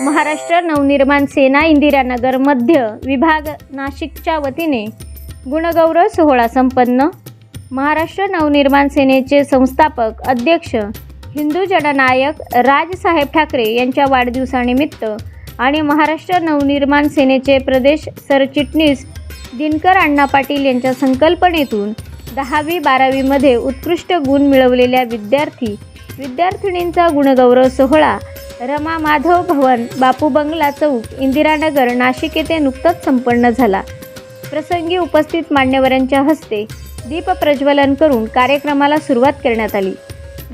महाराष्ट्र नवनिर्माण सेना इंदिरानगर मध्य विभाग नाशिकच्या वतीने गुणगौरव सोहळा संपन्न. महाराष्ट्र नवनिर्माण सेनेचे संस्थापक अध्यक्ष हिंदू जननायक राजसाहेब ठाकरे यांच्या वाढदिवसानिमित्त आणि महाराष्ट्र नवनिर्माण सेनेचे प्रदेश सरचिटणीस दिनकर अण्णा पाटील यांच्या संकल्पनेतून दहावी बारावीमध्ये उत्कृष्ट गुण मिळवलेल्या विद्यार्थी विद्यार्थिनींचा गुणगौरव सोहळा रमा माधव भवन बापू बंगला चौक इंदिरानगर नाशिक येथे नुकताच संपन्न झाला. प्रसंगी उपस्थित मान्यवरांच्या हस्ते दीप प्रज्वलन करून कार्यक्रमाला सुरुवात करण्यात आली.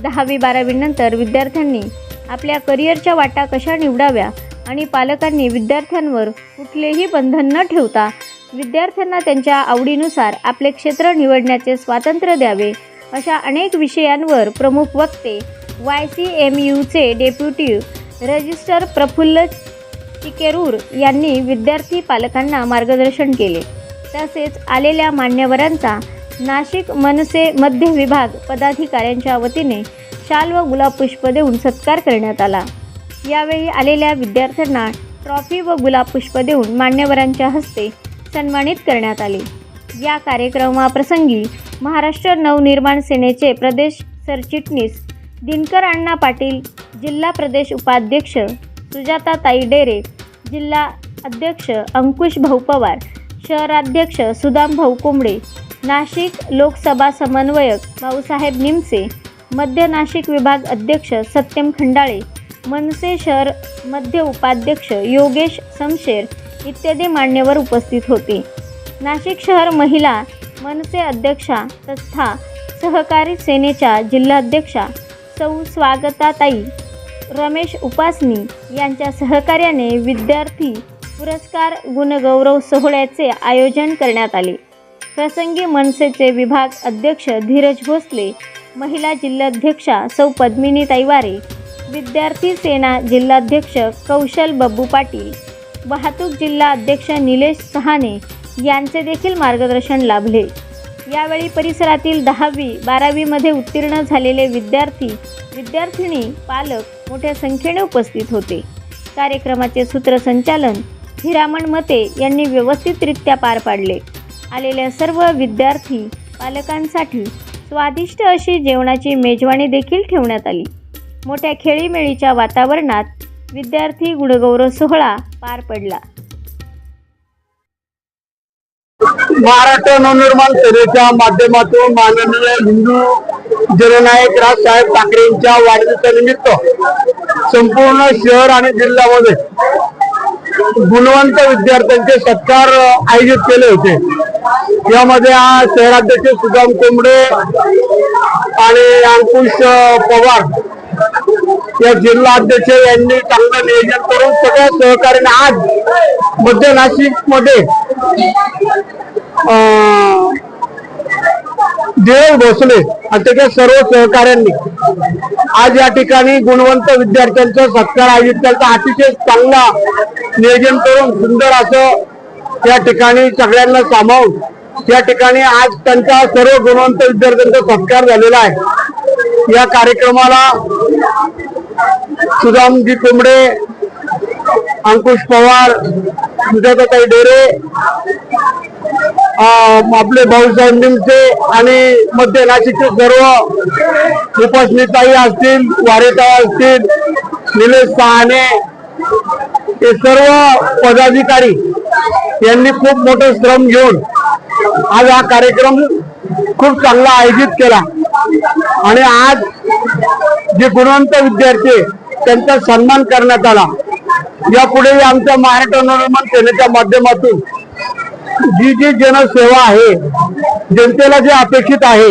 दहावी बारावीनंतर विद्यार्थ्यांनी आपल्या करिअरच्या वाटा कशा निवडाव्या आणि पालकांनी विद्यार्थ्यांवर कुठलेही बंधन न ठेवता विद्यार्थ्यांना त्यांच्या आवडीनुसार आपले क्षेत्र निवडण्याचे स्वातंत्र्य द्यावे अशा अनेक विषयांवर प्रमुख वक्ते वाय सी एम यूचे डेप्युटी रजिस्टर प्रफुल्ल चिकेरूर यांनी विद्यार्थी पालकांना मार्गदर्शन केले. तसेच आलेल्या मान्यवरांचा नाशिक मनसे मध्य विभाग पदाधिकाऱ्यांच्या वतीने शाल व गुलाब पुष्प देऊन सत्कार करण्यात आला. यावेळी आलेल्या विद्यार्थ्यांना ट्रॉफी व गुलाब पुष्प देऊन मान्यवरांच्या हस्ते सन्मानित करण्यात आले. या कार्यक्रमाप्रसंगी महाराष्ट्र नवनिर्माण सेनेचे प्रदेश सरचिटणीस दिनकर अण्णा पाटील जिल्हा प्रदेश उपाध्यक्ष सुजाताताई डेरे जिल्हा अध्यक्ष अंकुश भाऊ पवार शहराध्यक्ष सुदाम भाऊ कोंबडे नाशिक लोकसभा समन्वयक भाऊसाहेब निमसे मध्य नाशिक विभाग अध्यक्ष सत्यम खंडाळे मनसे शहर मध्य उपाध्यक्ष योगेश समशेर इत्यादी मान्यवर उपस्थित होते. नाशिक शहर महिला मनसे अध्यक्षा तथा सहकारी सेनेच्या जिल्हाध्यक्षा सौ स्वागताताई. रमेश उपासनी यांच्या सहकार्याने विद्यार्थी पुरस्कार गुणगौरव सोहळ्याचे आयोजन करण्यात आले. प्रसंगी मनसेचे विभाग अध्यक्ष धीरज भोसले महिला जिल्हाध्यक्षा सौ पद्मिनी तैवारे विद्यार्थी सेना जिल्हाध्यक्ष कौशल बब्बू पाटील वाहतूक जिल्हा अध्यक्ष निलेश सहाने यांचे देखील मार्गदर्शन लाभले. यावेळी परिसरातील दहावी बारावीमध्ये उत्तीर्ण झालेले विद्यार्थी विद्यार्थिनी पालक मोठ्या संख्येने उपस्थित होते. कार्यक्रमाचे सूत्रसंचालन हिरामण मते यांनी व्यवस्थितरित्या पार पाडले. आलेल्या सर्व विद्यार्थी पालकांसाठी स्वादिष्ट अशी जेवणाची मेजवानी देखील ठेवण्यात आली. मोठ्या खेळीमेळीच्या वातावरणात विद्यार्थी गुणगौरव सोहळा पार पडला. महाराष्ट्र नवनिर्माण सेनेच्या माध्यमातून माननीय हिंदू जननायक राजसाहेब ठाकरेंच्या वाढदिवसानिमित्त संपूर्ण शहर आणि जिल्ह्यामध्ये गुणवंत विद्यार्थ्यांचे सत्कार आयोजित केले होते. यामध्ये आज शहराध्यक्ष सुदाम कोंबडे आणि अंकुश पवार या जिल्हा अध्यक्ष यांनी चांगलं नियोजन करून सगळ्या सहकार्याने आज मध्य नाशिकमध्ये देव भोसले आणि त्याच्या सर्व सहकाऱ्यांनी आज या ठिकाणी गुणवंत विद्यार्थ्यांचा सत्कार आयोजित केला. अतिशय चांगला नियोजन करून सुंदर असं या ठिकाणी सगळ्यांना सामावून या ठिकाणी आज त्यांचा सर्व गुणवंत विद्यार्थ्यांचा सत्कार झालेला आहे. या कार्यक्रमाला सुदामजी कोंबडे अंकुश पवार सुजाताताई डेरे आपले भाऊसाहेब निमसे आणि मध्य नाशिकचे सर्व उपासनीताई असतील वारेताई असतील निलेश सहाने हे सर्व पदाधिकारी यांनी खूप मोठं श्रम घेऊन आज हा कार्यक्रम खूप चांगला आयोजित केला. आणि आज जे गुणवंत विद्यार्थी त्यांचा सन्मान करण्यात आला. यापुढे आमच्या महाराष्ट्र नवनिर्माण सेनेच्या माध्यमातून जी जी जनसेवा आहे जनतेला जे अपेक्षित आहे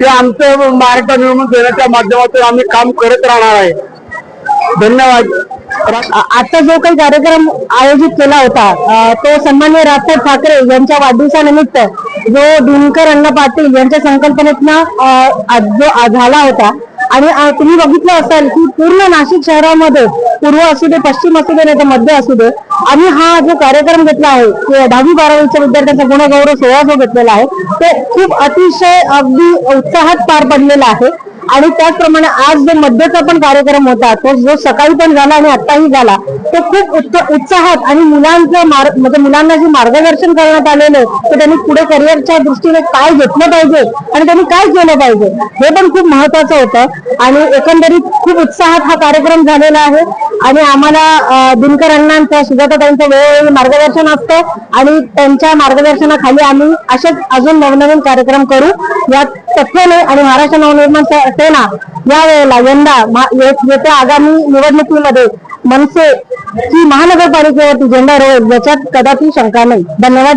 ते आमचं महाराष्ट्र निर्माण देण्याच्या माध्यमातून आम्ही काम करत राहणार आहे. धन्यवाद. आता जो काही कार्यक्रम आयोजित केला होता तो सन्मान्य राजसाहेब ठाकरे यांच्या वाढदिवसानिमित्त जो दिनकर अण्णा पाटील यांच्या संकल्पनेतनं जो झाला होता. आणि तुम्ही बघितलं असाल की पूर्ण नाशिक शहरामध्ये पूर्व असू दे पश्चिम असू दे नाही तर मध्य असू दे आम्ही हा जो कार्यक्रम घेतला आहे दहावी बारावीच्या विद्यार्थ्यांचा गुणगौरव सोहळा जो घेतलेला आहे ते खूप अतिशय अगदी उत्साहात पार पडलेला आहे. आणि त्याचप्रमाणे आज जो मध्यचा पण कार्यक्रम होता तो जो सकाळी पण झाला आणि आताही झाला तो खूप उत्साहात आणि मुलांचं म्हणजे मुलांना जे मार्गदर्शन करण्यात आलेलं आहे ते त्यांनी पुढे करिअरच्या दृष्टीने काय घेतलं पाहिजे आणि त्यांनी काय केलं पाहिजे हे पण खूप महत्वाचं होतं. आणि एकंदरीत खूप उत्साहात हा कार्यक्रम झालेला आहे. आणि आम्हाला दिनकर अण्णांचं सुजाताताईंचं वेळोवेळी मार्गदर्शन असतं आणि त्यांच्या मार्गदर्शनाखाली आम्ही असेच अजून नवनवीन कार्यक्रम करू. या तथ्याने आणि महाराष्ट्र नवनिर्माण से- ना? या वेळेला यंदा येत्या आगामी निवडणुकीमध्ये मनसे ही महानगरपालिकेवरती झेंडा रोवेल याच्यात कदापि शंका नाही. धन्यवाद.